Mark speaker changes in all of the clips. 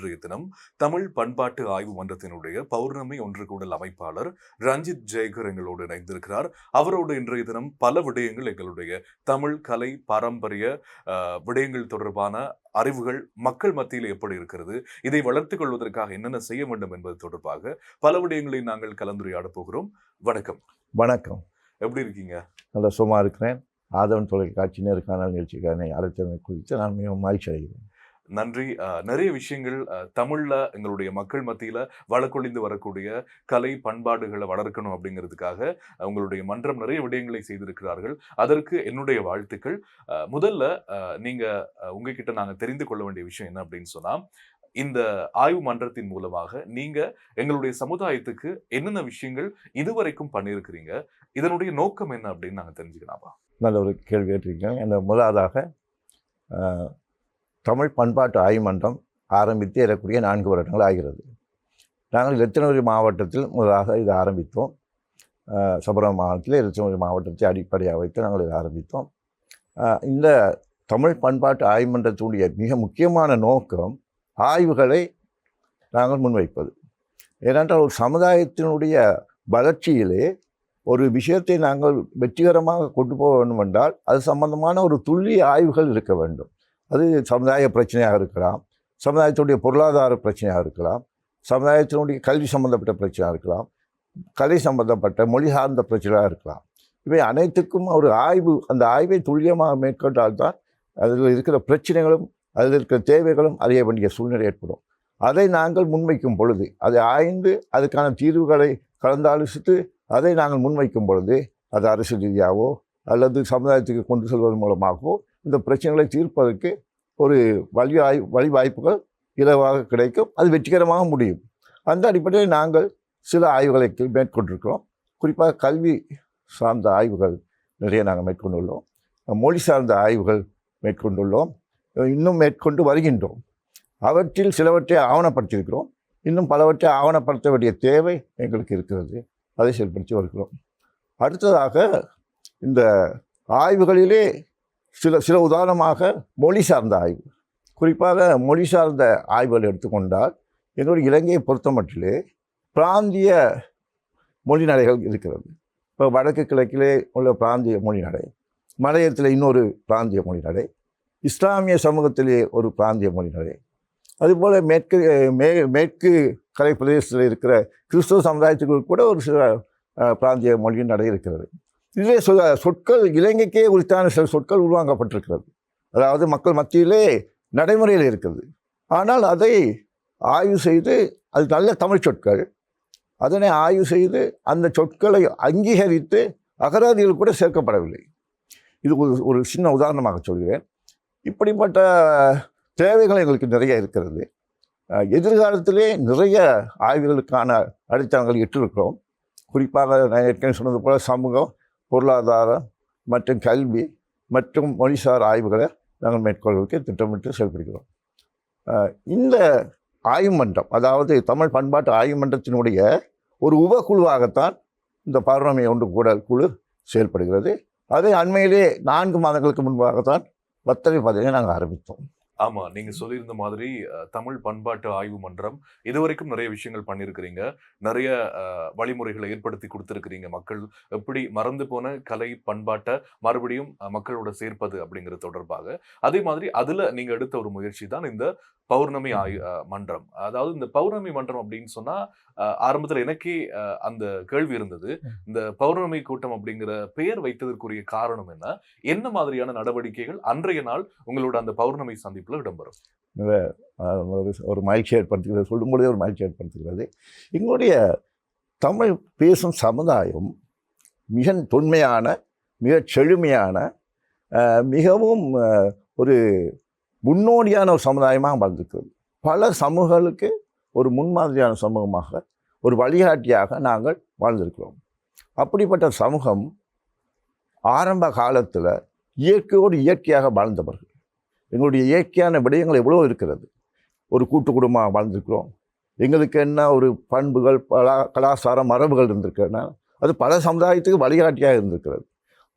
Speaker 1: இன்றைய தினம் தமிழ் பண்பாட்டு ஆய்வு மன்றத்தினுடைய பௌர்ணமி ஒன்று கூடல் அமைப்பாளர் ரஞ்சித் ஜெயகர் எங்களோடு இணைந்திருக்கிறார். அவரோடு இன்றைய தினம் பல விடயங்கள் எங்களுடைய தமிழ் கலை பாரம்பரிய விடயங்கள் தொடர்பான அறிவுகள் மக்கள் மத்தியில் எப்படி இருக்கிறது இதை வளர்த்துக் கொள்வதற்காக என்னென்ன செய்ய வேண்டும் என்பது தொடர்பாக பல விடயங்களை நாங்கள் கலந்துரையாட போகிறோம். வணக்கம்.
Speaker 2: வணக்கம்.
Speaker 1: எப்படி இருக்கீங்க?
Speaker 2: நல்ல சும்மா இருக்கிறேன். ஆதவன் தொலைக்காட்சி நேர்காணல் நிகழ்ச்சிக்கான அழைத்தமை குறித்து நான் மிகவும் மகிழ்ச்சி அடைகிறேன்
Speaker 1: நன்றி. நிறைய விஷயங்கள் தமிழில் எங்களுடைய மக்கள் மத்தியில் வழக்கொழிந்து வரக்கூடிய கலை பண்பாடுகளை வளர்க்கணும் அப்படிங்கிறதுக்காக உங்களுடைய மன்றம் நிறைய விடயங்களை செய்திருக்கிறார்கள். அதற்கு என்னுடைய வாழ்த்துக்கள். முதல்ல நீங்கள் உங்ககிட்ட நாங்கள் தெரிந்து கொள்ள வேண்டிய விஷயம் என்ன அப்படின்னு சொன்னால் இந்த ஆய்வு மன்றத்தின் மூலமாக நீங்க எங்களுடைய சமுதாயத்துக்கு என்னென்ன விஷயங்கள் இதுவரைக்கும் பண்ணியிருக்கிறீங்க இதனுடைய நோக்கம் என்ன அப்படின்னு நாங்கள் தெரிஞ்சுக்கலாமா?
Speaker 2: நல்ல ஒரு கேள்வி கேட்டிருக்கீங்க. இந்த முதலாவதாக தமிழ் பண்பாட்டு ஆய்வு மன்றம் ஆரம்பித்து ஏறக்கூடிய நான்கு வருடங்கள் ஆகிறது. நாங்கள் இரத்தினபுரி மாவட்டத்தில் முதலாக இது ஆரம்பித்தோம். சபரம் மாவட்டத்தில் இரத்தினபுரி மாவட்டத்தை அடிப்படையாக வைத்து நாங்கள் இதை ஆரம்பித்தோம். இந்த தமிழ் பண்பாட்டு ஆய்வு மன்றத்தினுடைய மிக முக்கியமான நோக்கம் ஆய்வுகளை நாங்கள் முன்வைப்பது. ஏனென்றால் ஒரு சமுதாயத்தினுடைய வளர்ச்சியிலே ஒரு விஷயத்தை நாங்கள் வெற்றிகரமாக கொண்டு போக வேண்டும் என்றால் அது சம்பந்தமான ஒரு துல்லிய ஆய்வுகள் இருக்க வேண்டும். அது சமுதாய பிரச்சனையாக இருக்கலாம். சமுதாயத்தினுடைய பொருளாதார பிரச்சனையாக இருக்கலாம். சமுதாயத்தினுடைய கல்வி சம்பந்தப்பட்ட பிரச்சனையாக இருக்கலாம். கலை சம்பந்தப்பட்ட மொழி சார்ந்த பிரச்சனையாக இருக்கலாம். இவை அனைத்துக்கும் ஒரு ஆய்வு அந்த ஆய்வை துல்லியமாக மேற்கொண்டால்தான் அதில் இருக்கிற பிரச்சனைகளும் அதில் இருக்கிற தேவைகளும் அறிய வேண்டிய சூழ்நிலை ஏற்படும். அதை நாங்கள் முன்வைக்கும் பொழுது அதை ஆய்ந்து அதுக்கான தீர்வுகளை கலந்தாலோசித்து அதை நாங்கள் முன்வைக்கும் பொழுது அது அரசு ரீதியாகவோ அல்லது சமுதாயத்துக்கு கொண்டு செல்வதன் மூலமாகவோ இந்த பிரச்சனைகளை தீர்ப்பதற்கு ஒரு வழிவாய் வழிவாய்ப்புகள் இலவாக கிடைக்கும். அது வெற்றிகரமாக முடியும். அந்த அடிப்படையில் நாங்கள் சில ஆய்வுகளை மேற்கொண்டிருக்கிறோம். குறிப்பாக கல்வி சார்ந்த ஆய்வுகள் நிறைய நாங்கள் மேற்கொண்டுள்ளோம். மொழி சார்ந்த ஆய்வுகள் மேற்கொண்டுள்ளோம். இன்னும் மேற்கொண்டு வருகின்றோம். அவற்றில் சிலவற்றை ஆவணப்படுத்தியிருக்கிறோம். இன்னும் பலவற்றை ஆவணப்படுத்த வேண்டிய தேவை எங்களுக்கு இருக்கிறது. அதை செயல்படுத்தி வருகிறோம். அடுத்ததாக இந்த ஆய்வுகளிலே சில சில உதாரணமாக மொழி சார்ந்த ஆய்வு. குறிப்பாக மொழி சார்ந்த ஆய்வுகள் எடுத்துக்கொண்டால் எங்களுடைய இலங்கையை பொறுத்தமட்டிலே பிராந்திய மொழி நடைகள் இருக்கிறது. இப்போ வடக்கு கிழக்கிலே உள்ள பிராந்திய மொழி நடை மலையத்தில் இன்னொரு பிராந்திய மொழி நடை இஸ்லாமிய சமூகத்திலே ஒரு பிராந்திய மொழி நடை. அதுபோல் மேற்கு மே மேற்கு கலை பிரதேசத்தில் இருக்கிற கிறிஸ்தவ சமுதாயத்துக்கு கூட ஒரு சில பிராந்திய மொழியின் நடை இருக்கிறது. இதிலே சொல் சொற்கள் இலங்கைக்கே உரித்தான சில சொற்கள் உருவாக்கப்பட்டிருக்கிறது. அதாவது மக்கள் மத்தியிலே நடைமுறையில் இருக்கிறது ஆனால் அதை ஆய்வு செய்து அது நல்ல தமிழ் சொற்கள். அதனை ஆய்வு செய்து அந்த சொற்களை அங்கீகரித்து அகராதிகள் கூட சேர்க்கப்படவில்லை. இது ஒரு ஒரு சின்ன உதாரணமாக சொல்கிறேன். இப்படிப்பட்ட தேவைகள் எங்களுக்கு நிறைய இருக்கிறது. எதிர்காலத்திலே நிறைய ஆய்வுகளுக்கான அடித்தளங்கள் இட்டிருக்கிறோம். குறிப்பாக நான் ஏற்கனவே சொன்னது போல் சமூகம் பொருளாதாரம் மற்றும் கல்வி மற்றும் மொழிசார் ஆய்வுகளை நாங்கள் மேற்கொள்வதற்கு திட்டமிட்டு செயல்படுகிறோம். இந்த ஆய்வு மன்றம் அதாவது தமிழ் பண்பாட்டு ஆய்வு மன்றத்தினுடைய ஒரு உபக்குழுவாகத்தான் இந்த பௌர்ணமி ஒன்று கூடல் குழு செயல்படுகிறது. அதை அண்மையிலே நான்கு மாதங்களுக்கு முன்பாகத்தான் பத்தரை பதவியை நாங்கள் ஆரம்பித்தோம்.
Speaker 1: ஆமா நீங்க சொல்லியிருந்த மாதிரி தமிழ் பண்பாட்டு ஆய்வு மன்றம் இதுவரைக்கும் நிறைய விஷயங்கள் பண்ணியிருக்கிறீங்க. நிறைய வழிமுறைகளை ஏற்படுத்தி கொடுத்திருக்கிறீங்க மக்கள். எப்படி மறந்து போன கலை பண்பாட்டை மறுபடியும் மக்களோட சேர்ப்பது அப்படிங்கிறது தொடர்பாக. அதே மாதிரி அதுல நீங்க எடுத்த ஒரு முயற்சி தான் இந்த பௌர்ணமி ஆய் மன்றம். அதாவது இந்த பௌர்ணமி மன்றம் அப்படின்னு சொன்னா அஹ், ஆரம்பத்துல எனக்கே அந்த கேள்வி இருந்தது. இந்த பௌர்ணமி கூட்டம் அப்படிங்கிற பெயர் வைத்ததற்குரிய காரணம் என்ன? என்ன மாதிரியான நடவடிக்கைகள் அன்றைய நாள் உங்களோட அந்த பௌர்ணமி சந்திப்புல இடம்பெறும்?
Speaker 2: ஒரு ஒரு மகிழ்ச்சி ஏற்படுத்துகிறது சொல்லும் பொழுதே ஒரு மகிழ்ச்சி ஏற்படுத்துகிறது எங்களுடைய தமிழ் பேசும் சமுதாயம் மிக தொன்மையான மிக செழுமையான மிகவும் ஒரு முன்னோடியான ஒரு சமுதாயமாக வளர்ந்துக்கிறது பல சமூகங்களுக்கு ஒரு முன்மாதிரியான சமூகமாக ஒரு வழிகாட்டியாக நாங்கள் வாழ்ந்திருக்கிறோம் அப்படிப்பட்ட சமூகம் ஆரம்ப காலத்தில் இயற்கையோடு இயற்கையாக வாழ்ந்தவர்கள் எங்களுடைய இயற்கையான விடயங்கள் எவ்வளோ இருக்கிறது. ஒரு கூட்டு குடும்பமாக வாழ்ந்திருக்கிறோம் எங்களுக்கு என்ன ஒரு பண்புகள் பலா கலாச்சாரம் மரபுகள் இருந்திருக்குன்னா அது பல சமுதாயத்துக்கு வழிகாட்டியாக இருந்திருக்கிறது.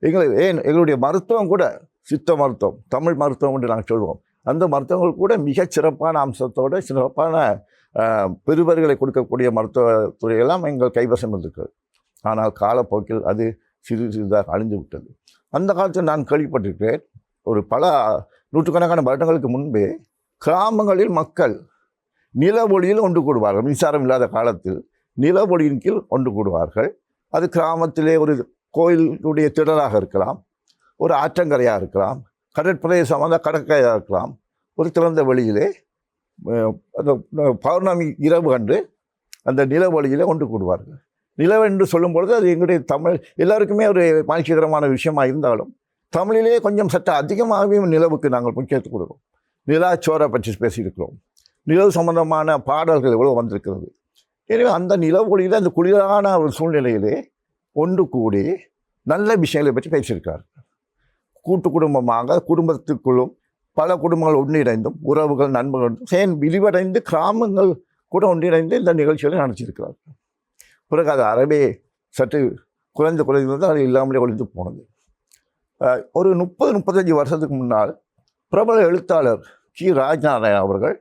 Speaker 2: எங்களை ஏன் எங்களுடைய மருத்துவம் கூட சித்த மருத்துவம் தமிழ் மருத்துவம் என்று நாங்கள் சொல்லுவோம் அந்த மருத்துவங்கள் கூட மிகச் சிறப்பான அம்சத்தோடு சிறப்பான பெருவர்களை பெறுபர்களை கொடுக்கக்கூடிய மருத்துவ துறையெல்லாம் எங்கள் கைவசம் இருக்கிறது ஆனால் காலப்போக்கில் அது சிறு சிறிதாக அழிந்து விட்டது. அந்த காலத்தில் நான் கேள்விப்பட்டிருக்கிறேன் ஒரு பல நூற்றுக்கணக்கான வருடங்களுக்கு முன்பே கிராமங்களில் மக்கள் நில ஒளியில் ஒன்று கூடுவார்கள். மின்சாரம் இல்லாத காலத்தில் நில ஒளியின் கீழ் ஒன்று கூடுவார்கள். அது கிராமத்திலே ஒரு கோயிலுடைய திடலாக இருக்கலாம் ஒரு ஆற்றங்கரையாக இருக்கலாம் கடற்பிரதேசம் வந்தால் கடற்கரையாக இருக்கலாம் ஒரு திறந்த வெளியிலே அந்த பௌர்ணமி இரவு கண்டு அந்த நில வழியில் கொண்டு கூடுவார்கள் நிலவு என்று சொல்லும் பொழுது அது எங்களுடைய தமிழ் எல்லாருக்குமே ஒரு மகிழ்ச்சிகரமான விஷயமா இருந்தாலும் தமிழிலே கொஞ்சம் சற்று அதிகமாகவே நிலவுக்கு நாங்கள் முக்கியத்துவம் கொடுக்கிறோம். நிலாச்சோரை பற்றி பேசியிருக்கிறோம். நிலவு சம்பந்தமான பாடல்கள் எவ்வளோ வந்திருக்கிறது. எனவே அந்த நிலவு அந்த குளிரான ஒரு சூழ்நிலையிலே ஒன்று கூடி நல்ல விஷயங்களை பற்றி பேசியிருக்கார் கூட்டு குடும்பமாக குடும்பத்துக்குள்ளும் பல குடும்பங்கள் ஒன்றிணைந்தும் உறவுகள் நண்பர்கள் சேன் விரிவடைந்து கிராமங்கள் கூட ஒன்றிணைந்து இந்த நிகழ்ச்சிகளை நடத்தியிருக்கிறார்கள். பிறகு அது அறவே சற்று குறைந்து குறைந்து அது இல்லாமலே ஒழிந்து போனது. ஒரு முப்பது முப்பத்தஞ்சு வருஷத்துக்கு முன்னால் பிரபல எழுத்தாளர் கி. ராஜ்நாராயண் அவர்கள்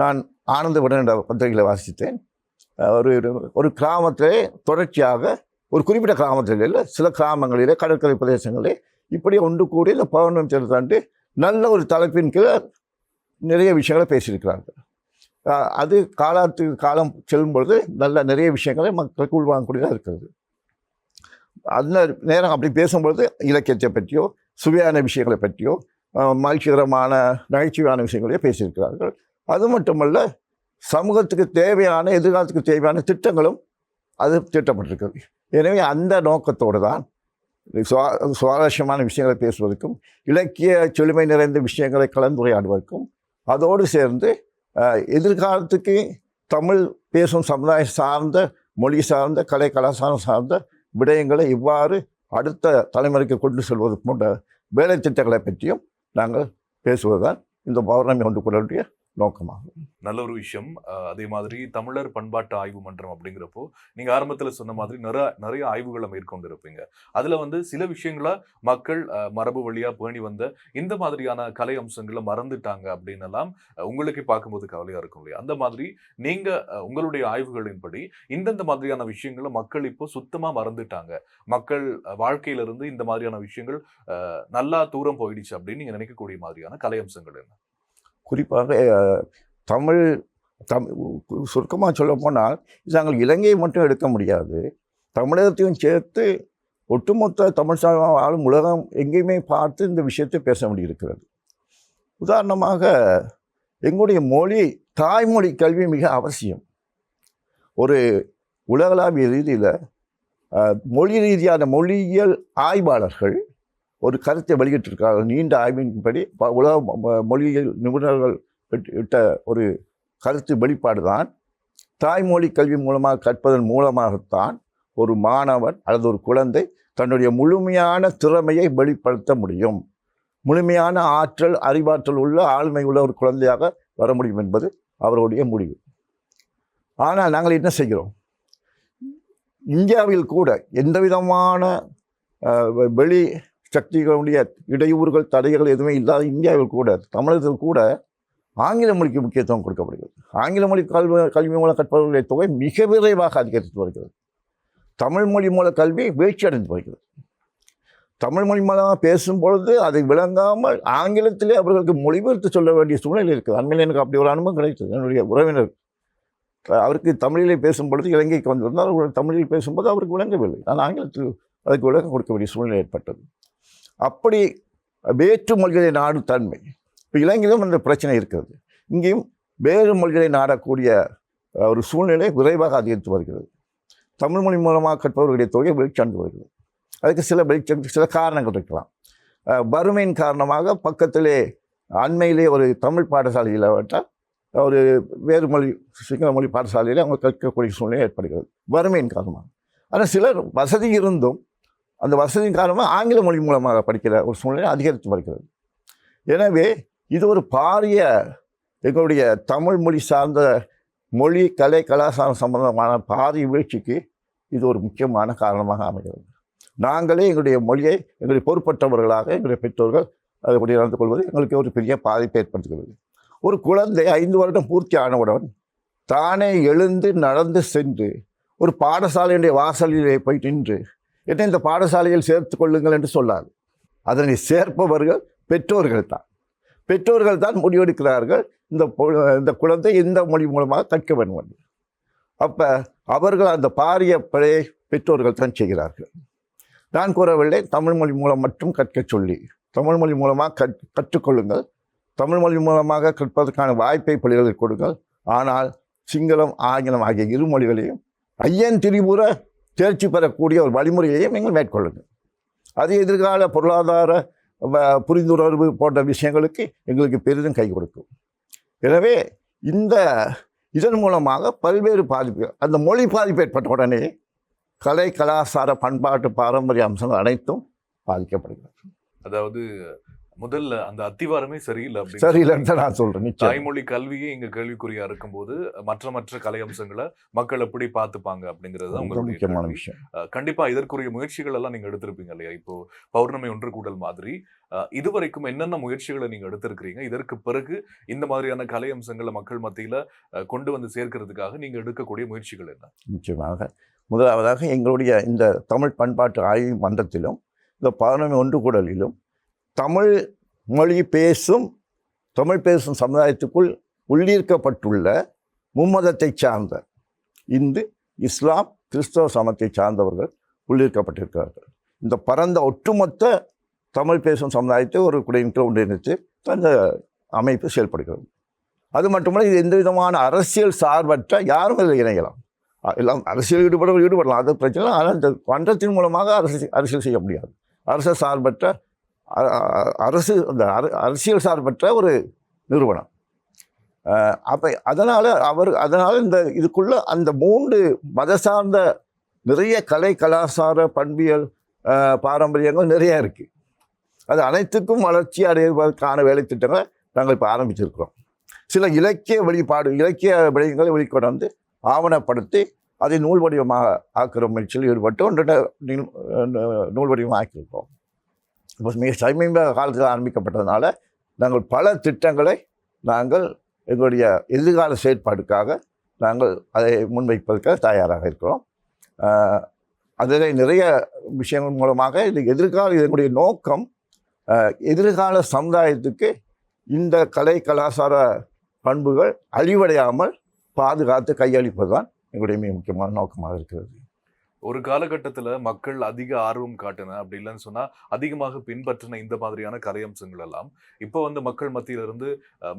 Speaker 2: நான் ஆனந்தபுடன் என்ற பத்திரிகையில் வாசித்தேன். ஒரு ஒரு கிராமத்திலே தொடர்ச்சியாக ஒரு குறிப்பிட்ட கிராமத்தில் இல்லை சில கிராமங்களிலே கடற்கரை பிரதேசங்களிலே இப்படி ஒன்று கூடி இந்த பௌர்ணமி தினத்தாண்டு நல்ல ஒரு தலைப்பின் கீழ் நிறைய விஷயங்களை பேசியிருக்கிறார்கள். அது காலத்துக்கு காலம் செல்லும் பொழுது நல்ல நிறைய விஷயங்களை மக்களுக்கு உள்வாங்கக்கூடியதாக இருக்கிறது. அந்த நேரம் அப்படி பேசும்பொழுது இலக்கியத்தை பற்றியோ சுவையான விஷயங்களை பற்றியோ மகிழ்ச்சிகரமான நகைச்சுவையான விஷயங்களையோ பேசியிருக்கிறார்கள். அது மட்டுமல்ல சமூகத்துக்கு தேவையான எதிர்காலத்துக்கு தேவையான திட்டங்களும் அது தீட்டப்பட்டிருக்கிறது. எனவே அந்த நோக்கத்தோடு தான் சுவா சுவாரஸ்யமான விஷயங்களை பேசுவதற்கும் இலக்கிய செழுமை நிறைந்த விஷயங்களை கலந்துரையாடுவதற்கும் அதோடு சேர்ந்து எதிர்காலத்துக்கு தமிழ் பேசும் சமுதாயம் சார்ந்த மொழி சார்ந்த கலை கலாச்சாரம் சார்ந்த விடயங்களை இவ்வாறு அடுத்த தலைமுறைக்கு கொண்டு செல்வது போன்ற வேலை திட்டங்களை பற்றியும் நாங்கள் பேசுவதுதான் இந்த பௌர்ணமி ஒன்று கூடக்கூடிய நோக்கமாகும்
Speaker 1: நல்ல ஒரு விஷயம். அஹ் அதே மாதிரி தமிழர் பண்பாட்டு ஆய்வு மன்றம் அப்படிங்கிறப்போ நீங்க ஆரம்பத்துல சொன்ன மாதிரி நிறைய நிறைய ஆய்வுகளை மேற்கொண்டு இருப்பீங்க அதுல வந்து சில விஷயங்களை மக்கள் மரபு வழியா பேணி வந்த இந்த மாதிரியான கலை அம்சங்களை மறந்துட்டாங்க அப்படின்னு எல்லாம் உங்களுக்கு பார்க்கும்போது கவலையா இருக்கும் இல்லையா? அந்த மாதிரி நீங்க உங்களுடைய ஆய்வுகளின்படி இந்தந்த மாதிரியான விஷயங்களை மக்கள் இப்போ சுத்தமா மறந்துட்டாங்க. மக்கள் வாழ்க்கையிலிருந்து வாழ்க்கையில இருந்து இந்த மாதிரியான விஷயங்கள் அஹ், நல்லா தூரம் போயிடுச்சு அப்படின்னு நீங்க நினைக்கக்கூடிய மாதிரியான கலை அம்சங்கள் என்ன?
Speaker 2: குறிப்பாக தமிழ் தம் சுருக்கமாக சொல்ல போனால் நாங்கள் இலங்கையை மட்டும் எடுக்க முடியாது. தமிழகத்தையும் சேர்த்து ஒட்டுமொத்த தமிழ் ஆளும் உலகம் எங்கேயுமே பார்த்து இந்த விஷயத்தை பேச வேண்டியிருக்கிறது. உதாரணமாக எங்களுடைய மொழி தாய்மொழி கல்வி மிக அவசியம். ஒரு உலகளாவிய ரீதியில் மொழி ரீதியான மொழியியல் ஆய்வாளர்கள் ஒரு கருத்தை வெளியிட்டிருக்கிறார்கள் நீண்ட ஆய்வின்படி ப- உலக ம- மொழியியல் நிபுணர்கள் இட்ட- ஒரு கருத்து வெளிப்பாடு தான் தாய்மொழி கல்வி மூலமாக கற்பதன் மூலமாகத்தான் ஒரு மாணவன் அல்லது ஒரு குழந்தை தன்னுடைய முழுமையான திறமையை வெளிப்படுத்த முடியும். முழுமையான ஆற்றல் அறிவாற்றல் உள்ள ஆளுமை உள்ள ஒரு குழந்தையாக வர முடியும் என்பது அவருடைய முடிவு. ஆனால் நாங்கள் என்ன செய்கிறோம்? இந்தியாவில் கூட எந்த விதமான வெளி சக்திகளுடைய இடையூறுகள் தடைகள் எதுவுமே இல்லாத இந்தியாவில் கூட தமிழகத்தில் கூட ஆங்கில மொழிக்கு முக்கியத்துவம் கொடுக்கப்படுகிறது. ஆங்கில மொழி கல்வி கல்வி மூலம் கற்பவர்களுடைய தொகை மிக விரைவாக அதிகரித்து வருகிறது. தமிழ் மொழி மூல கல்வி வீழ்ச்சி அடைந்து வருகிறது. தமிழ் மொழி மூலமாக பேசும் பொழுது அதை விளங்காமல் ஆங்கிலத்திலே அவர்களுக்கு மொழிபெயர்த்து சொல்ல வேண்டிய சூழ்நிலை இருக்குது. அண்மையில் எனக்கு அப்படி ஒரு அனுபவம் கிடைத்தது. என்னுடைய உறவினர் அவருக்கு தமிழிலே பேசும் பொழுது இலங்கைக்கு வந்திருந்தால் அவர்கள் தமிழில் பேசும்போது அவருக்கு விளங்கவில்லை. ஆனால் ஆங்கிலத்தில் அதுக்கு விளக்கம் கொடுக்க வேண்டிய சூழ்நிலை ஏற்பட்டது. அப்படி வேற்று மொழிகளை நாடும் தன்மை. இப்போ இலங்கையிலும் அந்த பிரச்சனை இருக்கிறது. இங்கேயும் வேறு மொழிகளை நாடக்கூடிய ஒரு சூழ்நிலை விரைவாக அதிகரித்து வருகிறது. தமிழ் மொழி மூலமாக கற்பவர்களுடைய தொகை வீழ்ச்சாண்டு வருகிறது. அதுக்கு சில வெளிச்ச சில காரணங்கள் இருக்கலாம். வறுமையின் காரணமாக பக்கத்திலே அண்மையிலே ஒரு தமிழ் பாடசாலையில் விட்டால் ஒரு வேறு மொழி சிங்கள மொழி பாடசாலையில் அவங்க கற்கக்கூடிய சூழ்நிலை ஏற்படுகிறது. வறுமையின் காரணமாக. ஆனால் சிலர் வசதி இருந்தும் அந்த வசதியின் காரணமாக ஆங்கில மொழி மூலமாக படிக்கிற ஒரு சூழ்நிலை அதிகரித்து வருகிறது. எனவே இது ஒரு பாரிய எங்களுடைய தமிழ் மொழி சார்ந்த மொழி கலை கலாச்சாரம் சம்பந்தமான பாரிய வீழ்ச்சிக்கு இது ஒரு முக்கியமான காரணமாக அமைகிறது. நாங்களே எங்களுடைய மொழியை எங்களுடைய பொறுப்பற்றவர்களாக எங்களுடைய பெற்றோர்கள் அதுபடி நடந்து கொள்வது எங்களுக்கு ஒரு பெரிய பாதிப்பை ஏற்படுத்துகிறது. ஒரு குழந்தை ஐந்து வருடம் பூர்த்தி ஆனவுடன் தானே எழுந்து நடந்து சென்று ஒரு பாடசாலையுடைய வாசலிலே போய் நின்று என்னை இந்த பாடசாலையில் சேர்த்து கொள்ளுங்கள் என்று சொல்லாது அதனை சேர்ப்பவர்கள் பெற்றோர்கள் தான். பெற்றோர்கள் தான் முடிவெடுக்கிறார்கள். இந்த பொ- இந்த குழந்தை இந்த மொழி மூலமாக கற்க வேண்டும் என்று. அப்போ அவர்கள் அந்த பாரிய பிழையை பெற்றோர்கள் தான் செய்கிறார்கள். நான் கூறவில்லை தமிழ் மொழி மூலம் மட்டும் கற்கச் சொல்லி தமிழ் மொழி மூலமாக கற் கற்றுக்கொள்ளுங்கள். தமிழ் மொழி மூலமாக கற்பதற்கான வாய்ப்பை பிள்ளைகளுக்கு கொடுங்கள். ஆனால் சிங்களம் ஆங்கிலம் ஆகிய இரு மொழிகளையும் ஐயன் திரிபுர தேர்ச்சி பெறக்கூடிய ஒரு வழிமுறையையும் நீங்கள் மேற்கொள்ளுங்கள். அது எதிர்கால பொருளாதார வ- புரிந்துணர்வு போன்ற விஷயங்களுக்கு எங்களுக்கு பெரிதும் கை கொடுக்கும். எனவே இந்த இதன் மூலமாக பல்வேறு பாதிப்புகள் அந்த மொழி பாதிப்பு ஏற்பட்ட உடனே கலை கலாச்சார பண்பாட்டு பாரம்பரிய அம்சங்கள் அனைத்தும் பாதிக்கப்படுகிறது.
Speaker 1: அதாவது முதல்ல அந்த அத்திவாரமே சரியில்லை அப்படின்னு
Speaker 2: சரியில்லைன்னு தான் நான் நிச்சயம்.
Speaker 1: தாய்மொழி கல்வியே இங்க கேள்விக்குறியா இருக்கும்போது மற்ற மற்ற கலை அம்சங்களை மக்கள் எப்படி பார்த்துப்பாங்க அப்படிங்கிறது தான்
Speaker 2: முக்கியமான. விஷயம்.
Speaker 1: கண்டிப்பா இதற்குரிய முயற்சிகள் எல்லாம் நீங்க எடுத்திருப்பீங்க இல்லையா? இப்போ பௌர்ணமி ஒன்று கூடல் மாதிரி. இதுவரைக்கும் என்னென்ன முயற்சிகளை நீங்க எடுத்திருக்கிறீங்க? இதற்கு பிறகு இந்த மாதிரியான கலை அம்சங்களை மக்கள் மத்தியில கொண்டு வந்து சேர்க்கிறதுக்காக நீங்க எடுக்கக்கூடிய முயற்சிகள் என்ன?
Speaker 2: நிச்சயமாக. முதலாவதாக எங்களுடைய இந்த தமிழ் பண்பாட்டு ஆய்வு மன்றத்திலும் இந்த பௌர்ணமி ஒன்று கூடலிலும் தமிழ் மொழி பேசும் தமிழ் பேசும் சமுதாயத்துக்குள் உள்ளீர்க்கப்பட்டுள்ள மும்மதத்தை சார்ந்த இந்து இஸ்லாம் கிறிஸ்தவ சமத்தை சார்ந்தவர்கள் உள்ளீர்க்கப்பட்டிருக்கிறார்கள். இந்த பரந்த ஒட்டுமொத்த தமிழ் பேசும் சமுதாயத்தை ஒரு குடையின் ஒன்றிணைத்து அந்த அமைப்பு செயல்படுகிறது. அது மட்டுமல்ல இது எந்த விதமான அரசியல் சார்பற்ற யாரும் இதில் இணையலாம். எல்லாம் அரசியல் ஈடுபட ஈடுபடலாம். அது பிரச்சனை. ஆனால் இந்த மன்றத்தின் மூலமாக அரசியல் அரசியல் செய்ய முடியாது. அரசு சார்பற்ற அரசு அந்த அர- அரசியல் சார்பற்ற ஒரு நிறுவனம். அப்போ அதனால் அவர் அதனால் இந்த இதுக்குள்ளே அந்த மூன்று மத சார்ந்த நிறைய கலை கலாச்சார பண்பியல் பாரம்பரியங்கள் நிறைய இருக்குது அது அனைத்துக்கும் வளர்ச்சி அடைவதற்கான வேலை திட்டங்களை நாங்கள் இப்போ ஆரம்பிச்சிருக்கிறோம். சில இலக்கிய வெளிப்பாடு இலக்கிய விடயங்களை வெளிக்கொண்டு ஆவணப்படுத்தி அதை நூல் வடிவமாக ஆக்கிற முயற்சியில் ஈடுபட்டு ஒன்று நூல் வடிவமாக ஆக்கியிருக்கோம் இப்போ மிக சமீப காலத்தில் ஆரம்பிக்கப்பட்டதுனால நாங்கள் பல திட்டங்களை நாங்கள் எங்களுடைய எதிர்கால செயற்பாடுக்காக நாங்கள் அதை முன்வைப்பதற்காக தயாராக இருக்கிறோம். அதில் நிறைய விஷயங்கள் மூலமாக இது எதிர்கால இதனுடைய நோக்கம் எதிர்கால சமுதாயத்துக்கு இந்த கலை கலாச்சார பண்புகள் அழிவடையாமல் பாதுகாத்து கையளிப்பது தான் எங்களுடைய மிக முக்கியமான நோக்கமாக இருக்கிறது.
Speaker 1: ஒரு காலகட்டத்தில் மக்கள் அதிக ஆர்வம் காட்டின அப்படி இல்லைன்னு சொன்னால் அதிகமாக பின்பற்றின இந்த மாதிரியான கலை அம்சங்கள் எல்லாம் இப்போ வந்து மக்கள் மத்தியிலிருந்து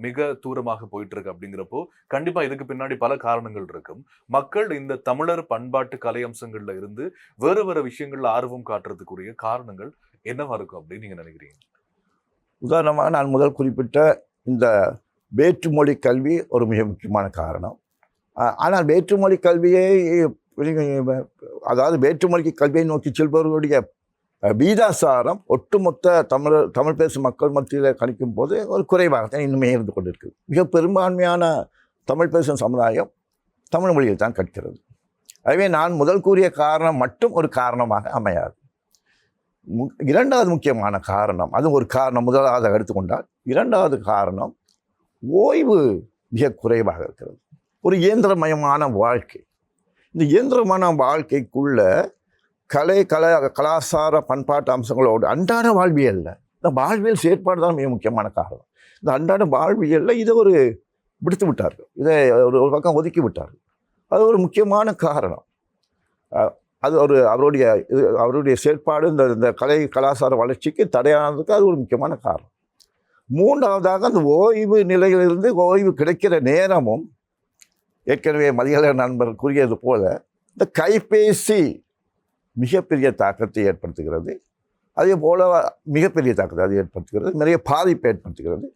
Speaker 1: மிக தூரமாக போயிட்டு இருக்கு அப்படிங்கிறப்போ கண்டிப்பாக இதுக்கு பின்னாடி பல காரணங்கள் இருக்கும். மக்கள் இந்த தமிழர் பண்பாட்டு கலையம்சங்களில் இருந்து வேறு வேறு விஷயங்களில் ஆர்வம் காட்டுறதுக்குரிய காரணங்கள் என்னவா இருக்கும் அப்படின்னு நீங்கள் நினைக்கிறீங்க?
Speaker 2: உதாரணமாக நான் முதல் குறிப்பிட்ட இந்த வேற்றுமொழி கல்வி ஒரு மிக முக்கியமான காரணம். ஆனால் வேற்றுமொழி கல்வியை அதாவது வேற்றுமொழிக்கு கல்வியை நோக்கி செல்பவர்களுடைய வீதாசாரம் ஒட்டுமொத்த தமிழ் தமிழ் பேசும் மக்கள் மத்தியில் கணிக்கும் போது ஒரு குறைவாகத்தான் இன்னுமே இருந்து கொண்டிருக்குது. மிக பெரும்பான்மையான தமிழ் பேசும் சமுதாயம் தமிழ் மொழியில் தான் கற்கிறது. எனவே நான் முதல் கூறிய காரணம் மட்டும் ஒரு காரணமாக அமையாது. மு- இரண்டாவது முக்கியமான காரணம் அது ஒரு காரணம் முதலாவது எடுத்துக்கொண்டால் இரண்டாவது காரணம் ஓய்வு மிக குறைவாக இருக்கிறது. ஒரு இயந்திரமயமான வாழ்க்கை. இந்த இயந்திரமான வாழ்க்கைக்குள்ள கலை கல கலாச்சார பண்பாட்டு அம்சங்களோடு அன்றாட வாழ்வியல்ல. இந்த வாழ்வியல் செயற்பாடு தான் மிக முக்கியமான காரணம். இந்த அன்றாட வாழ்வியலில் இதை ஒரு விடுத்து விட்டார்கள். இதை ஒரு ஒரு பக்கம் ஒதுக்கி விட்டார்கள். அது ஒரு முக்கியமான காரணம். அது ஒரு அவருடைய இது அவருடைய செயற்பாடு இந்த இந்த கலை கலாச்சார வளர்ச்சிக்கு தடையானதுக்கு அது ஒரு முக்கியமான காரணம். மூன்றாவதாக அந்த ஓய்வு நிலையிலிருந்து ஓய்வு கிடைக்கிற நேரமும் ஏற்கனவே மதியழ நண்பர் கூறியது போல இந்த கைபேசி மிகப்பெரிய தாக்கத்தை ஏற்படுத்துகிறது. அதே போல மிகப்பெரிய தாக்கத்தை அது ஏற்படுத்துகிறது. நிறைய பாதிப்பை ஏற்படுத்துகிறது.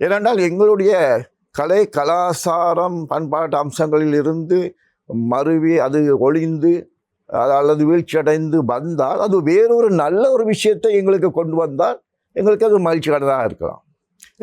Speaker 2: ஏனென்றால் எங்களுடைய கலை கலாச்சாரம் பண்பாட்டு அம்சங்களில் இருந்து மருவி அது ஒளிந்து அது அல்லது வீழ்ச்சியடைந்து வந்தால் அது வேறொரு நல்ல ஒரு விஷயத்தை எங்களுக்கு கொண்டு வந்தால் எங்களுக்கு அது மகிழ்ச்சிகரமாக இருக்கலாம்.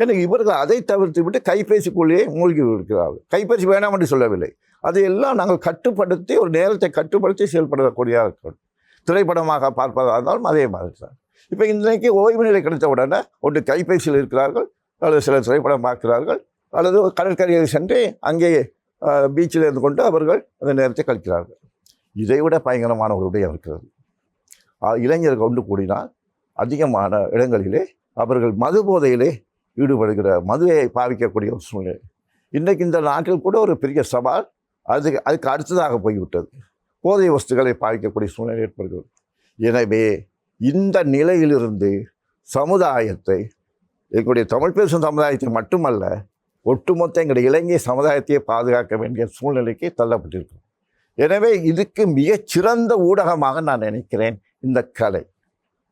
Speaker 2: எனக்கு இவர்கள் அதை தவிர்த்து விட்டு கைபேசிக்குள்ளேயே மூழ்கி இருக்கிறார்கள் கைபேசி வேணாம் என்று சொல்லவில்லை. அதையெல்லாம் நாங்கள் கட்டுப்படுத்தி ஒரு நேரத்தை கட்டுப்படுத்தி செயல்படக்கூடியதாக இருக்கணும் திரைப்படமாக பார்ப்பதாக இருந்தாலும் அதே மாதிரி தான். இப்போ இன்றைக்கு ஓய்வு நிலை கிடைத்த உடனே ஒன்று கைபேசியில் இருக்கிறார்கள் அல்லது சில திரைப்படம் பார்க்கிறார்கள் அல்லது கடற்கரையில் சென்று அங்கே பீச்சில் இருந்து கொண்டு அவர்கள் அந்த நேரத்தை கழிக்கிறார்கள். இதை விட பயங்கரமான ஒரு விடயம் இருக்கிறது இளைஞர்கள் ஒன்று கூடினால் அதிகமான இடங்களிலே அவர்கள் மது போதையிலே ஈடுபடுகிற மதுவை பாவிக்கக்கூடிய ஒரு சூழ்நிலை. இன்றைக்கு இந்த நாட்டில் கூட ஒரு பெரிய சவால் அதுக்கு அதுக்கு அடுத்ததாக போய்விட்டது. போதை வஸ்துக்களை பாவிக்கக்கூடிய சூழ்நிலை ஏற்படுகிறது. எனவே இந்த நிலையிலிருந்து சமுதாயத்தை எங்களுடைய தமிழ் பேசும் சமுதாயத்தை மட்டுமல்ல ஒட்டுமொத்த எங்களுடைய இலங்கை சமுதாயத்தையே பாதுகாக்க வேண்டிய சூழ்நிலைக்கு தள்ளப்பட்டிருக்கும் எனவே இதுக்கு மிகச்சிறந்த ஊடகமாக நான் நினைக்கிறேன் இந்த கலை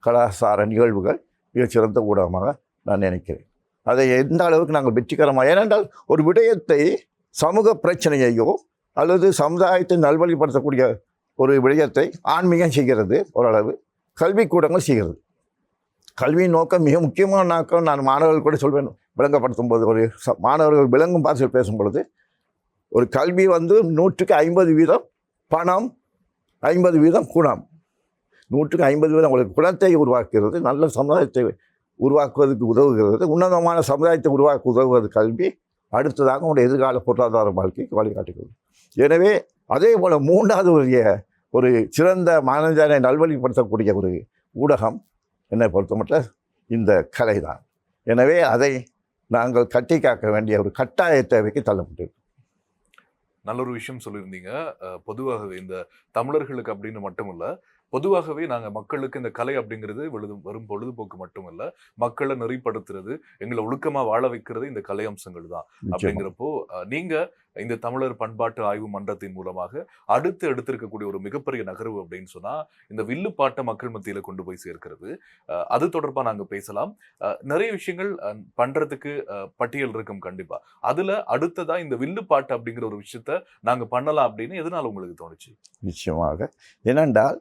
Speaker 2: கலாச்சார நிகழ்வுகள் மிகச்சிறந்த ஊடகமாக நான் நினைக்கிறேன். அதை எந்த அளவுக்கு நாங்கள் வெற்றிகரமாக ஏனென்றால் ஒரு விடயத்தை சமூக பிரச்சனையையோ அல்லது சமுதாயத்தை நல்வழிப்படுத்தக்கூடிய ஒரு விடயத்தை ஆன்மீகம் செய்கிறது ஓரளவு கல்விக்கூடங்கள் செய்கிறது. கல்வியின் நோக்கம் மிக முக்கியமான நோக்கம். நான் மாணவர்கள் கூட சொல்வேன் விளங்கப்படுத்தும் போது ஒரு ச- மாணவர்கள் விளங்கும் பாசல் பேசும் பொழுது ஒரு கல்வி வந்து நூற்றுக்கு ஐம்பது வீதம் பணம் ஐம்பது வீதம் குணம். நூற்றுக்கு ஐம்பது வீதம் உங்களுக்கு குணத்தை உருவாக்குகிறது நல்ல சமுதாயத்தை உருவாக்குவதற்கு உதவுகிறது. உன்னதமான சமுதாயத்தை உருவாக்க உதவுவது கல்வி. அடுத்ததாக உங்களுடைய எதிர்கால பொருளாதார வாழ்க்கைக்கு வழிகாட்டுகிறது. எனவே அதே போல் மூன்றாவது உரிய ஒரு சிறந்த மனிதனை நல்வழிப்படுத்தக்கூடிய ஒரு ஊடகம் என்னை பொறுத்தமட்ட இந்த கலை தான் எனவே அதை நாங்கள் கட்டி காக்க வேண்டிய ஒரு கட்டாய தேவைக்கு தள்ளப்பட்டிருக்கோம்.
Speaker 1: நல்ல ஒரு விஷயம் சொல்லியிருந்தீங்க. பொதுவாகவே இந்த தமிழர்களுக்கு அப்படின்னு மட்டும் இல்லை பொதுவாகவே நாங்க மக்களுக்கு இந்த கலை அப்படிங்கிறது வரும் பொழுதுபோக்கு மட்டும் இல்ல மக்களை நெறிப்படுத்துறது எங்களை ஒழுக்கமா வாழ வைக்கிறது இந்த கலை அம்சங்கள் தான். அப்படிங்கிறப்போ அஹ், நீங்க இந்த தமிழர் பண்பாட்டு ஆய்வு மன்றத்தின் மூலமாக அடுத்து எடுத்திருக்கக்கூடிய ஒரு மிகப்பெரிய நகர்வு அப்படின்னு சொன்னா இந்த வில்லுப்பாட்டை மக்கள் மத்தியில கொண்டு போய் சேர்க்கிறது. அது தொடர்பா நாங்க பேசலாம். நிறைய விஷயங்கள் அஹ், பட்டியல் இருக்கும் கண்டிப்பா. அதுல அடுத்ததா இந்த வில்லுப்பாட்டு அப்படிங்கிற ஒரு விஷயத்த நாங்க பண்ணலாம் அப்படின்னு எதனால உங்களுக்கு தோணுச்சு?
Speaker 2: நிச்சயமாக. ஏனென்றால்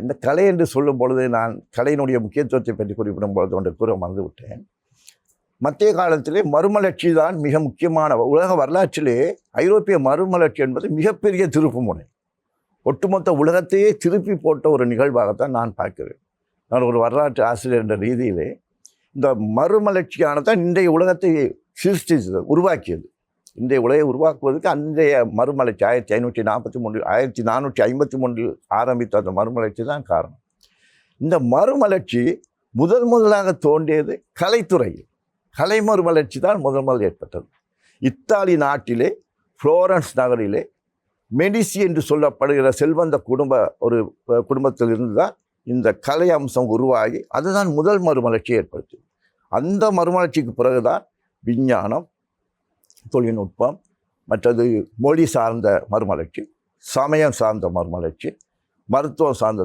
Speaker 2: இந்த கலை என்று சொல்லும் பொழுது நான் கலையினுடைய முக்கியத்துவத்தை பற்றி குறிப்பிடும் பொழுது ஒன்று கூற மறந்து விட்டேன் மத்திய காலத்திலே மறுமலர்ச்சி தான் மிக முக்கியமான உலக வரலாற்றிலே ஐரோப்பிய மறுமலர்ச்சி என்பது மிகப்பெரிய திருப்புமுனை ஒட்டுமொத்த உலகத்தையே திருப்பி போட்ட ஒரு நிகழ்வாகத்தான் நான் பார்க்கிறேன். நான் ஒரு வரலாற்று ஆசிரியர் என்ற ரீதியிலே இந்த மறுமலர்ச்சியானதான் இன்றைய உலகத்தை சிருஷ்டிச்சது உருவாக்கியது. இன்றைய உலகை உருவாக்குவதற்கு அன்றைய மறுமலர்ச்சி ஆயிரத்தி ஐநூற்றி நாற்பத்தி மூன்று ஆயிரத்தி நானூற்றி ஐம்பத்தி மூன்றில் ஆரம்பித்த அந்த மறுமலர்ச்சி தான் காரணம். இந்த மறுமலர்ச்சி முதல் முதலாக தோன்றியது கலைத்துறையில் கலை மறுமலர்ச்சி தான் முதல் முதல் ஏற்பட்டது. இத்தாலி நாட்டிலே ஃப்ளோரன்ஸ் நகரிலே மெடிசி என்று சொல்லப்படுகிற செல்வந்த குடும்ப ஒரு குடும்பத்தில் இருந்து தான் இந்த கலை அம்சம் உருவாகி அதுதான் முதல் மறுமலர்ச்சி ஏற்படுத்தியது. அந்த மறுமலர்ச்சிக்கு பிறகுதான் விஞ்ஞானம் தொழில்நுட்பம் மற்றது மொழி சார்ந்த மறுமலர்ச்சி சமயம் சார்ந்த மறுமலர்ச்சி மருத்துவம் சார்ந்த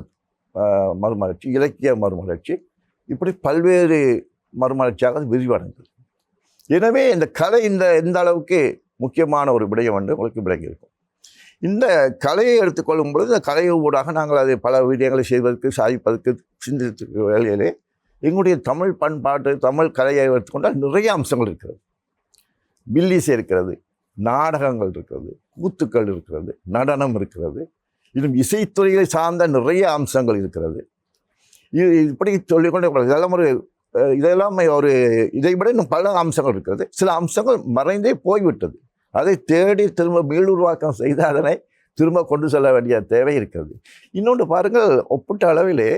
Speaker 2: மறுமலர்ச்சி இலக்கிய மறுமலர்ச்சி இப்படி பல்வேறு மறுமலர்ச்சியாக விரிவடைந்தது. எனவே இந்த கலை இந்த எந்த அளவுக்கு முக்கியமான ஒரு விடயம் என்று உங்களுக்கு விளங்கியிருக்கும். இந்த கலையை எடுத்துக்கொள்ளும் பொழுது இந்த கலை ஊடாக நாங்கள் அதை பல விடயங்களை செய்வதற்கு சாதிப்பதற்கு சிந்தித்து வேலையிலே எங்களுடைய தமிழ் பண்பாட்டு தமிழ் கலையை எடுத்துக்கொண்டால் நிறைய அம்சங்கள் இருக்கிறது. வில்லிசை இருக்கிறது நாடகங்கள் இருக்கிறது கூத்துக்கள் இருக்கிறது நடனம் இருக்கிறது. இன்னும் இசைத்துறையை சார்ந்த நிறைய அம்சங்கள் இருக்கிறது. இது இப்படி சொல்லிக்கொண்டே இதெல்லாம் ஒரு இதெல்லாம் ஒரு இதை விட இன்னும் பல அம்சங்கள் இருக்கிறது. சில அம்சங்கள் மறைந்தே போய்விட்டது. அதை தேடி திரும்ப மீளுருவாக்கம் செய்து அதனை திரும்ப கொண்டு செல்ல வேண்டிய தேவை இருக்கிறது. இன்னொன்று பாருங்கள் ஒப்பிட்ட அளவிலே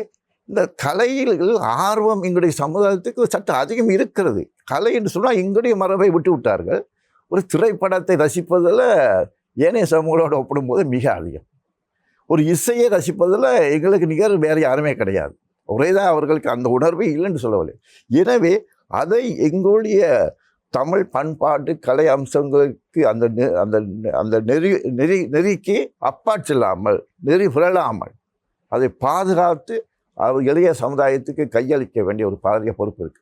Speaker 2: இந்த கலையில் ஆர்வம் எங்களுடைய சமுதாயத்துக்கு சற்று அதிகம் இருக்கிறது. கலை என்று சொன்னால் எங்களுடைய மரபை விட்டு விட்டார்கள். ஒரு திரைப்படத்தை ரசிப்பதில் ஏனைய சமூகங்களோடு ஒப்பிடும்போது மிக அதிகம். ஒரு இசையை ரசிப்பதில் எங்களுக்கு நிகர் வேறு யாருமே கிடையாது. ஒரேதான் அவர்களுக்கு அந்த உணர்வே இல்லைன்னு சொல்லவில்லை. எனவே அதை எங்களுடைய தமிழ் பண்பாட்டு கலை அம்சங்களுக்கு அந்த நெ- அந்த அந்த நெறி நெறி நெறிக்கு அப்பாச்சில்லாமல் நெறி புரளாமல் அதை பாதுகாத்து அவர் எளிய சமுதாயத்துக்கு கையளிக்க வேண்டிய ஒரு பாரிய பொறுப்பு இருக்குது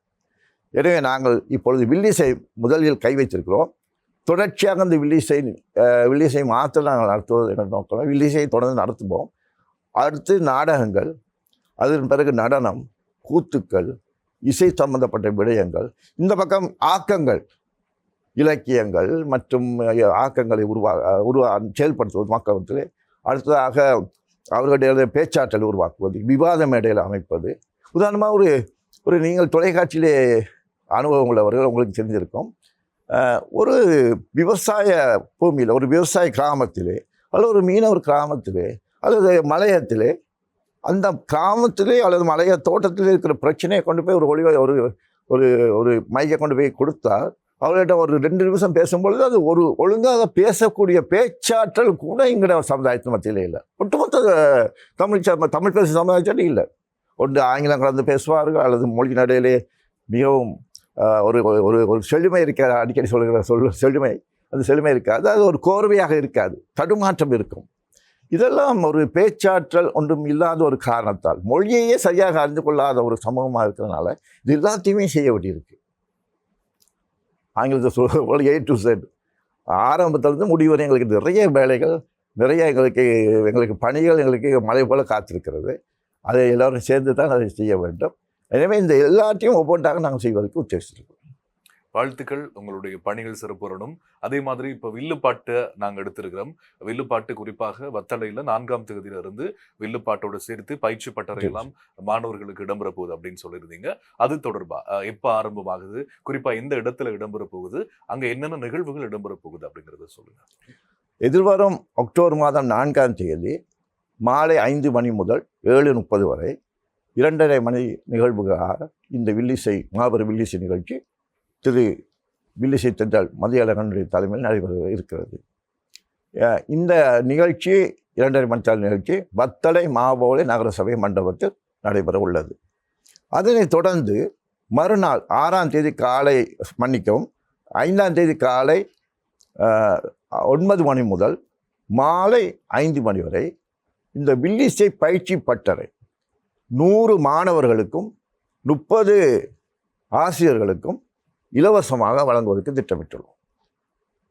Speaker 2: எனவே நாங்கள் இப்பொழுது வில்லிசை முதலில் கை வைத்திருக்கிறோம். தொடர்ச்சியாக அந்த வில்லிசை வில்லிசை மாத்திரம் நாங்கள் நடத்துவது என்ற நோக்கம் வில்லிசை தொடர்ந்து நடத்துவோம். அடுத்து நாடகங்கள் அதன் பிறகு நடனம் கூத்துக்கள் இசை சம்பந்தப்பட்ட விடயங்கள் இந்த பக்கம் ஆக்கங்கள் இலக்கியங்கள் மற்றும் ஆக்கங்களை உருவா உருவா செயல்படுத்துவது மக்களத்தில் அடுத்ததாக அவர்களுடைய பேச்சாற்றல் உருவாக்குவது விவாத மேடையில் அமைப்பது. உதாரணமாக ஒரு ஒரு நீங்கள் தொலைக்காட்சியிலே அனுபவம் உள்ளவர்கள் உங்களுக்கு தெரிஞ்சிருக்கும். ஒரு விவசாய பூமியில் ஒரு விவசாய கிராமத்திலே அல்லது ஒரு மீனவர் கிராமத்திலே அல்லது மலையத்திலே அந்த கிராமத்திலே அல்லது மலைய தோட்டத்திலே இருக்கிற பிரச்சனையை கொண்டு போய் ஒரு ஒளிவை ஒரு ஒரு ஒரு மைக்கை கொண்டு போய் கொடுத்தா அவர்கிட்ட ஒரு ரெண்டு நிமிஷம் பேசும்பொழுது அது ஒரு ஒழுங்காக பேசக்கூடிய பேச்சாற்றல் கூட இங்கே சமுதாயத்தின் மத்தியில் இல்லை. ஒட்டுமொத்த தமிழ் தமிழ் பேசும் சமுதாயத்தில் இல்லை. ஒன்று ஆங்கிலம் கலந்து பேசுவார்கள் அல்லது மொழி நடையிலே மிகவும் ஒரு ஒரு- ஒரு ஒரு செழுமை இருக்க அடிக்கடி சொல்லுகிற சொல் செழுமை அந்த செழுமை இருக்காது. அது ஒரு கோர்வையாக இருக்காது. தடுமாற்றம் இருக்கும். இதெல்லாம் ஒரு பேச்சாற்றல் ஒன்றும் இல்லாத ஒரு காரணத்தால் மொழியையே சரியாக அறிந்து கொள்ளாத ஒரு சமூகமாக இருக்கிறதுனால இது எல்லாத்தையுமே செய்ய வேண்டியிருக்கு. ஆங்கிலத்தை சொல்ல ஏ டு செட் ஆரம்பத்திலேருந்து முடிவு வரை எங்களுக்கு நிறைய வேலைகள் நிறைய எங்களுக்கு எங்களுக்கு பணிகள் எங்களுக்கு மழை போல் காத்திருக்கிறது. அதை எல்லோரும் சேர்ந்து தான் அதை செய்ய வேண்டும். எனவே இந்த எல்லாத்தையும் ஒவ்வொன்றாக நாங்கள் செய்வதற்கு உத்தேசிச்சிருக்கோம்
Speaker 1: வாழ்த்துக்கள் உங்களுடைய பணிகள் சிறப்புறணும் அதே மாதிரி இப்போ வில்லுப்பாட்டு நாங்க எடுத்திருக்கிறோம். வில்லுப்பாட்டு குறிப்பாக வத்தளையில நான்காம் இருந்து வில்லுப்பாட்டோட சேர்த்து பயிற்சி பட்டறை எல்லாம் மாணவர்களுக்கு இடம்பெற போகுது அப்படின்னு சொல்லியிருந்தீங்க. அது தொடர்பா அஹ், எப்ப ஆரம்பமாகுது? குறிப்பா எந்த இடத்துல இடம்பெற போகுது அங்க என்னென்ன நிகழ்வுகள் இடம்பெற போகுது அப்படிங்கறத சொல்லுங்க.
Speaker 2: எதிர்வரும் அக்டோபர் மாதம் நான்காம் தேதி மாலை ஐந்து மணி முதல் ஏழு முப்பது வரை இரண்டரை மணி நிகழ்வுகளாக இந்த வில்லிசை மாபெரும் வில்லிசை நிகழ்ச்சி திரு வில்லிசை தென்றல் மதியழகனுடைய தலைமையில் நடைபெற இருக்கிறது. இந்த நிகழ்ச்சி இரண்டரை மணி நிகழ்ச்சி வத்தளை மாவோலை நகரசபை மண்டபத்தில் நடைபெற உள்ளது. அதனைத் தொடர்ந்து மறுநாள் ஆறாம் தேதி காலை மன்னிக்கவும் ஐந்தாம் தேதி காலை ஒன்பது மணி முதல் மாலை ஐந்து மணி வரை இந்த வில்லிசை பயிற்சி பட்டறை நூறு மாணவர்களுக்கும் முப்பது ஆசிரியர்களுக்கும் இலவசமாக வழங்குவதற்கு திட்டமிட்டுள்ளோம்.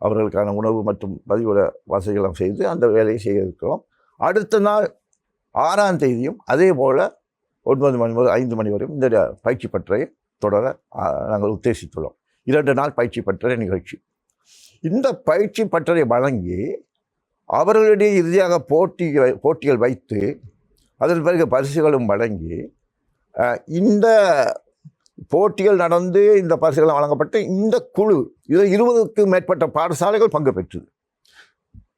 Speaker 2: அவர்களுக்கான உணவு மற்றும் பதிவுட வசதிகளும் செய்து அந்த வேலையை செய்திருக்கிறோம். அடுத்த நாள் ஆறாம் தேதியும் அதே போல் ஒன்பது மணி முதல் ஐந்து மணி வரையும் இந்த பயிற்சி பற்றையை தொடர நாங்கள் உத்தேசித்துள்ளோம். இரண்டு நாள் பயிற்சி பட்டறை நிகழ்ச்சி. இந்த பயிற்சி பட்டறை வழங்கி அவர்களிடையே இறுதியாக போட்டி போட்டிகள் வைத்து அதன் பிறகு பரிசுகளும் வழங்கி இந்த போட்டிகள் நடந்து இந்த பரிசுகள் வழங்கப்பட்டு இந்த குழு இதில் இருபதுக்கும் மேற்பட்ட பாடசாலைகள் பங்கு பெற்றது.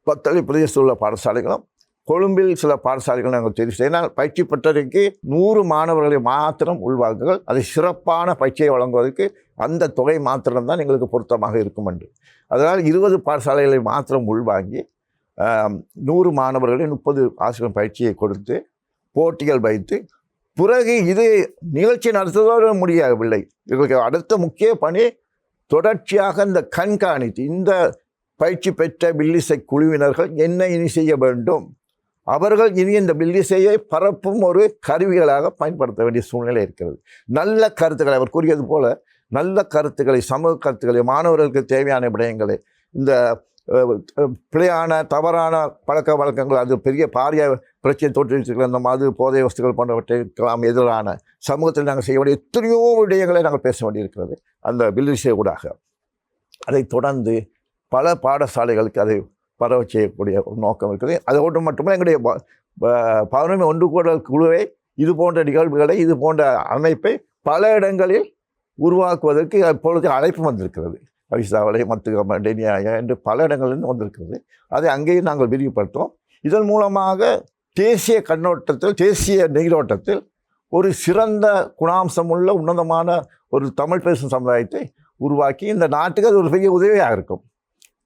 Speaker 2: பத்தளி பிரதேசத்தில் உள்ள பாடசாலைகளும் கொழும்பில் சில பாடசாலைகள் நாங்கள் தெரிவு செய்தால் பயிற்சி பெற்றதற்கு நூறு மாணவர்களை மாத்திரம் உள்வாங்குகள் அதை சிறப்பான பயிற்சியை வழங்குவதற்கு அந்த தொகை மாத்திரம்தான் எங்களுக்கு பொருத்தமாக இருக்கும் என்று. அதனால் இருபது பாடசாலைகளை மாத்திரம் உள்வாங்கி நூறு மாணவர்களை முப்பது ஆசிரியர் பயிற்சியை கொடுத்து போட்டிகள் வைத்து பிறகு இது நிகழ்ச்சி நடத்துவதோடு முடியவில்லை. இவர்களுக்கு அடுத்த முக்கிய பணி தொடர்ச்சியாக இந்த கண்காணித்து இந்த பயிற்சி பெற்ற வில்லிசை குழுவினர்கள் என்ன இனி செய்ய வேண்டும்? அவர்கள் இனி இந்த வில்லிசையை பரப்பும் ஒரு கருவிகளாக பயன்படுத்த வேண்டிய சூழ்நிலை இருக்கிறது. நல்ல கருத்துக்களை அவர் கூறியது போல நல்ல கருத்துக்களை சமூக கருத்துக்களை மாணவர்களுக்கு தேவையான விடயங்களை இந்த பிழையான தவறான பழக்க வழக்கங்கள் அது பெரிய பாரிய பிரச்சனை தோற்றுவிச்சிருக்கிற அந்த மது போதை வஸ்துகள் போன்றவற்றைக்கெல்லாம் எதிரான சமூகத்தில் நாங்கள் செய்ய வேண்டிய எத்தனையோ விடயங்களை நாங்கள் பேச வேண்டியிருக்கிறது. அந்த பில்லிசை ஊடாக அதைத் தொடர்ந்து பல பாடசாலைகளுக்கு அதை பரவ செய்யக்கூடிய ஒரு நோக்கம் இருக்குது. அதோடு மட்டுமே எங்களுடைய ப- ப- பௌர்ணமி ஒன்று கூட குழுவை இது போன்ற நிகழ்வுகளை இது போன்ற அமைப்பை பல இடங்களில் உருவாக்குவதற்கு அப்பொழுது அழைப்பு வந்திருக்கிறது. அவிசாவளை மத்துகம டெனியாய என்று பல இடங்களிலிருந்து வந்திருக்கிறது. அதை அங்கேயும் நாங்கள் விரிவுபடுத்தோம் இதன் மூலமாக தேசிய கண்ணோட்டத்தில் தேசிய நீரோட்டத்தில் ஒரு சிறந்த குணாம்சமுள்ள உன்னதமான ஒரு தமிழ் பேசும் சமுதாயத்தை உருவாக்கி இந்த நாட்டுக்கு அது ஒரு பெரிய உதவியாக இருக்கும்.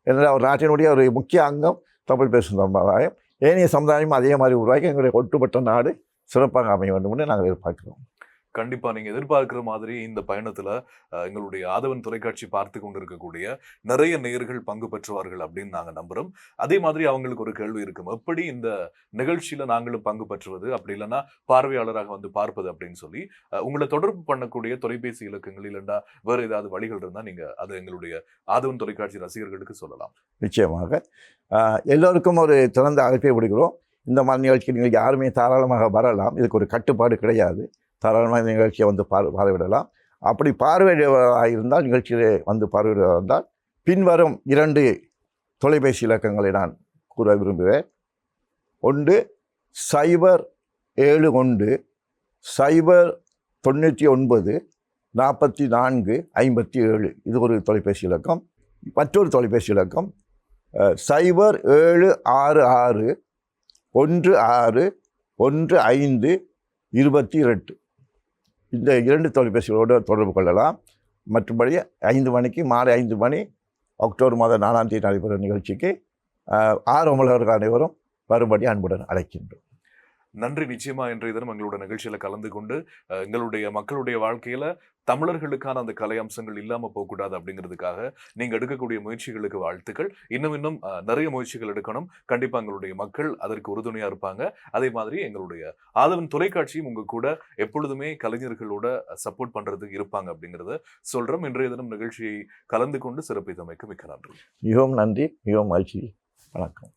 Speaker 2: என்ற ஒரு நாட்டினுடைய ஒரு முக்கிய அங்கம் தமிழ் பேசும் சமுதாயம். ஏனைய சமுதாயமும் அதே மாதிரி உருவாக்கி எங்களுடைய ஒட்டுமொத்த நாடு சிறப்பாக அமைய வேண்டும் என்று நாங்கள் எதிர்பார்க்கிறோம்.
Speaker 1: கண்டிப்பா நீங்க எதிர்பார்க்கிற மாதிரி இந்த பயணத்துல எங்களுடைய ஆதவன் தொலைக்காட்சி பார்த்து கொண்டிருக்கக்கூடிய நிறைய நேயர்கள் பங்கு பெற்றுவார்கள் அப்படின்னு நாங்க நம்புறோம். அதே மாதிரி அவங்களுக்கு ஒரு கேள்வி இருக்கும். எப்படி இந்த நிகழ்ச்சியில நாங்களும் பங்கு பெற்றுவது? அப்படி இல்லைன்னா பார்வையாளராக வந்து பார்ப்பது அப்படின்னு சொல்லி உங்களை தொடர்பு பண்ணக்கூடிய தொலைபேசி இலக்கங்கள் இல்லைன்னா வேற ஏதாவது வழிகள் இருந்தா நீங்க அது எங்களுடைய ஆதவன் தொலைக்காட்சி ரசிகர்களுக்கு சொல்லலாம்.
Speaker 2: நிச்சயமாக. எல்லோருக்கும் ஒரு திறந்த அழைப்பை விடுகிறோம். இந்த மாதிரி நிகழ்ச்சிக்கு நீங்கள் யாருமே தாராளமாக வரலாம். இதுக்கு ஒரு கட்டுப்பாடு கிடையாது. தாராளமாக இந்த நிகழ்ச்சியை வந்து பார் பார்வையிடலாம். அப்படி பார்வையிடுவதாக இருந்தால் நிகழ்ச்சியிலே வந்து பார்வையிடுவதாக இருந்தால் பின்வரும் இரண்டு தொலைபேசி இலக்கங்களை நான் கூற விரும்புவேன் ஒன்று சைபர் ஏழு ஒன்று சைபர் தொண்ணூற்றி ஒன்பது நாற்பத்தி நான்கு ஐம்பத்தி ஏழு. இது ஒரு தொலைபேசி இலக்கம். மற்றொரு தொலைபேசி இலக்கம். சைபர் ஏழு ஆறு ஆறு ஒன்று ஆறு ஒன்று ஐந்து இருபத்தி எட்டு இந்த இரண்டு தொலைபேசிகளோடு தொடர்பு கொள்ளலாம். மற்றபடி ஐந்து மணிக்கு மாலை ஐந்து மணி அக்டோபர் மாதம் நாலாம் தேதி நடைபெறும் நிகழ்ச்சிக்கு அஹ், ஆர்வமுள்ளவர்கள் அனைவரும் வரும்படி அன்புடன் அழைக்கின்றோம்.
Speaker 1: நன்றி. நிச்சயமா இன்றைய தினம் எங்களோட நிகழ்ச்சியில கலந்து கொண்டு எங்களுடைய மக்களுடைய வாழ்க்கையில தமிழர்களுக்கான அந்த கலை அம்சங்கள் இல்லாம போகக்கூடாது அப்படிங்கிறதுக்காக நீங்க எடுக்கக்கூடிய முயற்சிகளுக்கு வாழ்த்துக்கள். இன்னும் இன்னும் நிறைய முயற்சிகள் எடுக்கணும். கண்டிப்பா எங்களுடைய மக்கள் அதற்கு உறுதுணையா இருப்பாங்க. அதே மாதிரி எங்களுடைய ஆதவன் தொலைக்காட்சியும் உங்க கூட எப்பொழுதுமே கலைஞர்களோட சப்போர்ட் பண்றதுக்கு இருப்பாங்க அப்படிங்கறத சொல்றோம். இன்றைய தினம் நிகழ்ச்சியை கலந்து கொண்டு சிறப்பித்தமைக்கு மிக்க நன்றி.
Speaker 2: மிகவும் நன்றி. மிகவும் மகிழ்ச்சி. வணக்கம்.